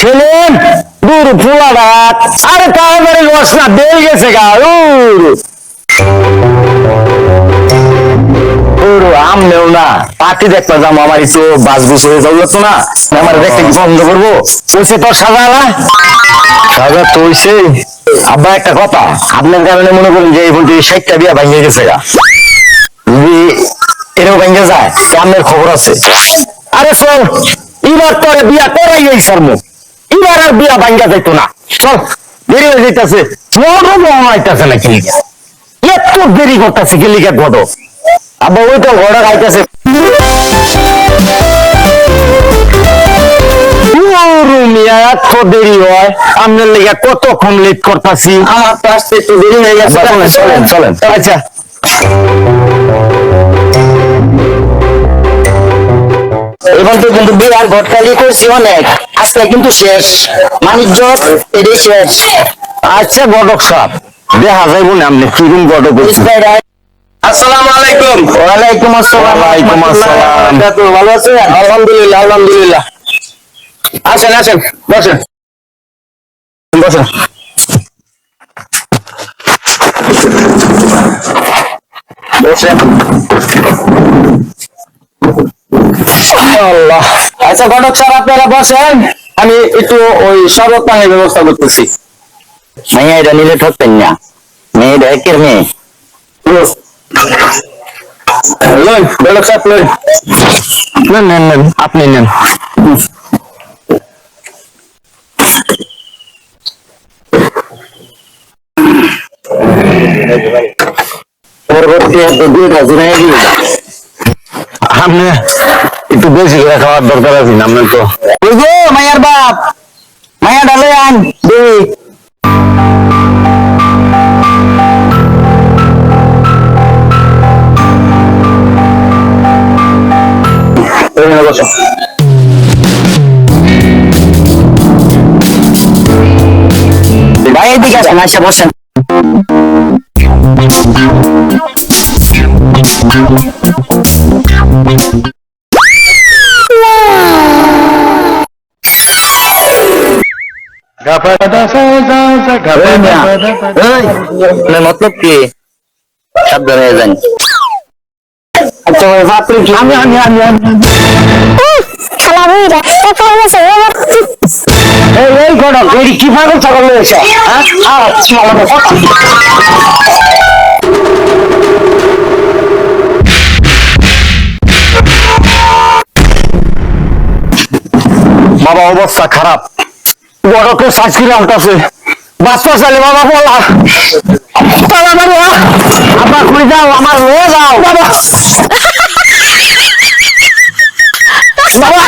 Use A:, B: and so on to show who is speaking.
A: ছেলেন দূর ফুলাটা আরে তাড়াতাড়ি রস না বেল গেছে না যাব, আমার বাস বুস হয়ে যাব তো না। আমার দেখতে বন্ধ করব? পয়সা তো সাজালা সাজা তো আব্বা, একটা কথা, আপনার কারণে মনে করেন যে এই বলতে ষাটটা বিয়া ভাঙিয়ে গেছে গা। যদি এরকম ভেঙে যায় আপনার খবর আছে। আরে চল এবার তোরে বিয়া করাই এই সারমু এবার আর বিয়া ভাঙ্গা যাইতো না। চল দেরি হয়ে যাইতেছে। বড় মনে হইতেছে না কিলিকা এত দেরি করতেছে কিলিকা বড়। আবার ওই তো ঘোড়া খাইতেছে। এত দেরি হয়। আপনার লেগে কতক্ষণ লেট করতেছি? আমার তো আসতে একটু দেরি হয়ে গেছে। চলেন চলেন আচ্ছা।
B: এবং তো কিন্তু বিরাট ঘটকালি করছি অনেক। আজকে কিন্তু শেষ। বাণিজ্য এটাই শেষ।
A: আচ্ছা গডক সাহেব দেখা যাইব না আপনি কিরম গডক
B: আসসালামু আলাইকুম। ওয়ালাইকুম আসসালাম।
A: ওয়ালাইকুম আসসালাম।
B: ভালো আছেন?
A: আলহামদুলিল্লাহ আলহামদুলিল্লাহ। আসেন আসেন বসেন। বসেন। বসেন। আল্লাহ আচ্ছা ঘটক স্যার আপনারা বসেন আমি একটু ওই শরবত পানির ব্যবস্থা করতেছি
B: মাইয়া এটা নিলে ঠকতেন না মেয়েটা একের মেয়ে
A: লই ঘটক স্যার লই নেন নেন নেন আপনি নেন
B: পরবর্তী দুইটা জুড়ে দিয়ে
A: আপনি একটু বেশি করে খাওয়ার দরকার আছে না আপনার তো
B: ওই গো মায়ার বাপ মায়া ডালে আন দুই
A: এখানে বসো
B: ভাই এদিকে আসেন আসা বসেন মতলব কি? সাবধান হয়ে যান। আচ্ছা
A: আমি আমি আমি এই গড়ক এই কি ছাগল হ্যাঁ? আচ্ছা বাবা অবস্থা খারাপ। বড়কে সাজকিরা উঠাছে বাচ্চা চালে বাবা বলা। বাবা বাবা আব্বা খুঁজে যাও? আমার রয়ে যাও। বাবা। বাবা